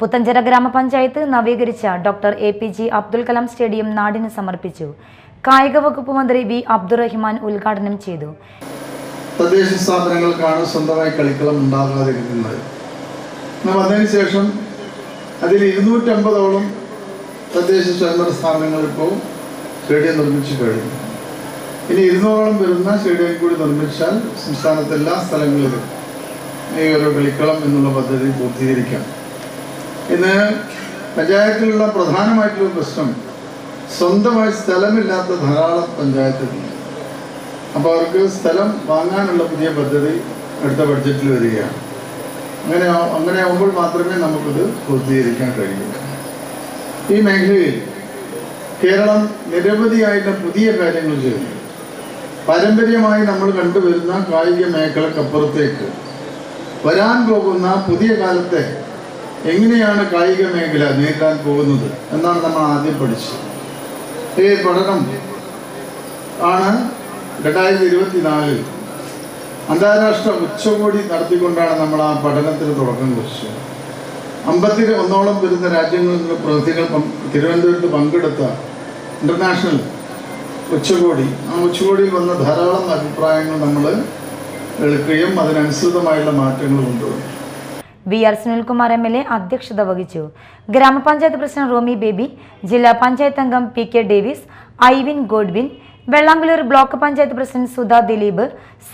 പുത്തഞ്ചിറ ഗ്രാമപഞ്ചായത്ത് നവീകരിച്ച doctor A P J Abdul Kalam stadium നാടിന് സമർപ്പിച്ചു. കായിക വകുപ്പ് മന്ത്രി വി അബ്ദുറഹിമാൻ ഉദ്ഘാടനം ചെയ്തു. തദ്ദേശ സ്ഥാപനങ്ങൾക്കാണ് സ്വന്തമായി കളിക്കളം ഉണ്ടാകാതിരിക്കുന്നത് എന്നാൽ വന്നതിന് ശേഷം അതിൽ ഇരുന്നൂറ്റമ്പതോളം തദ്ദേശ സ്വയംഭരണ സ്ഥാപനങ്ങൾ ഇപ്പോൾ സ്റ്റേഡിയം നിർമ്മിച്ചു കഴിഞ്ഞു. ഇനി ഇരുന്നൂറോളം വരുന്ന സ്റ്റേഡിയം കൂടി നിർമ്മിച്ചാൽ സംസ്ഥാനത്തെ എല്ലാ സ്ഥലങ്ങളിലും ഈ ഒരു കളിക്കളം എന്നുള്ള പദ്ധതി പൂർത്തീകരിക്കാം. ഇന്ന് പഞ്ചായത്തിലുള്ള പ്രധാനമായിട്ടുള്ള പ്രശ്നം സ്വന്തമായി സ്ഥലമില്ലാത്ത ധാരാളം പഞ്ചായത്തുകളുണ്ട്. അപ്പോൾ അവർക്ക് സ്ഥലം വാങ്ങാനുള്ള പുതിയ പദ്ധതി അടുത്ത ബഡ്ജറ്റിൽ വരികയാണ്. അങ്ങനെ അങ്ങനെ ആകുമ്പോൾ മാത്രമേ നമുക്കിത് പൂർത്തീകരിക്കാൻ കഴിയൂ. ഈ മേഖലയിൽ കേരളം നിരവധിയായിട്ട് പുതിയ കാര്യങ്ങൾ ചെയ്യുന്നു. പാരമ്പര്യമായി നമ്മൾ കണ്ടുവരുന്ന കായിക മേഖലക്കപ്പുറത്തേക്ക് വരാൻ പോകുന്ന പുതിയ കാലത്തെ എങ്ങനെയാണ് കായിക മേഖല നേരിടാൻ പോകുന്നത് എന്നാണ് നമ്മൾ ആദ്യം പഠിച്ചത്. ഈ പഠനം ആണ് രണ്ടായിരത്തി ഇരുപത്തിനാലിൽ അന്താരാഷ്ട്ര ഉച്ചകോടി നടത്തിക്കൊണ്ടാണ് നമ്മൾ ആ പഠനത്തിന് തുടക്കം കുറിച്ചത്. അമ്പത്തി ഒന്നോളം വരുന്ന രാജ്യങ്ങളിൽ നിന്ന് പ്രതിനിധികൾ തിരുവനന്തപുരത്ത് പങ്കെടുത്ത ഇന്റർനാഷണൽ ഉച്ചകോടി ആ ഉച്ചകോടിയിൽ വന്ന ധാരാളം അഭിപ്രായങ്ങൾ നമ്മൾ എടുക്കുകയും അതിനനുസൃതമായുള്ള മാറ്റങ്ങൾ കൊണ്ടുവന്നു. V R Sunilkumar M L A അധ്യക്ഷത വഹിച്ചു. ഗ്രാമപഞ്ചായത്ത് പ്രസിഡന്റ് റോമി ബേബി ജില്ലാ പഞ്ചായത്ത് അംഗം P K Davis Ivin Godwin Vellangallur block panchayat president Sudha Dileep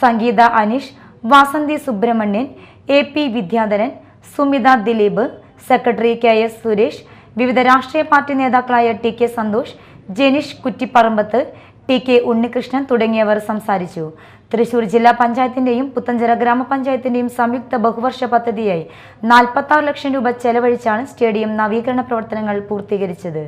Sangeetha Aneesh Vasanthi Subramanian A P Vidyadharan Sumitha Dileep secretary K S Suresh വിവിധ രാഷ്ട്രീയ party നേതാക്കളായ T K Santhosh Jenish Kuttiparambath T K Unnikrishnan തുടങ്ങിയവർ സംസാരിച്ചു. തൃശൂർ ജില്ലാ പഞ്ചായത്തിന്റെയും പുത്തഞ്ചിറ ഗ്രാമപഞ്ചായത്തിന്റെയും സംയുക്ത ബഹുവർഷ പദ്ധതിയായി നാൽപ്പത്തി ലക്ഷം രൂപ ചെലവഴിച്ചാണ് stadium നവീകരണ പ്രവർത്തനങ്ങൾ പൂർത്തീകരിച്ചത്.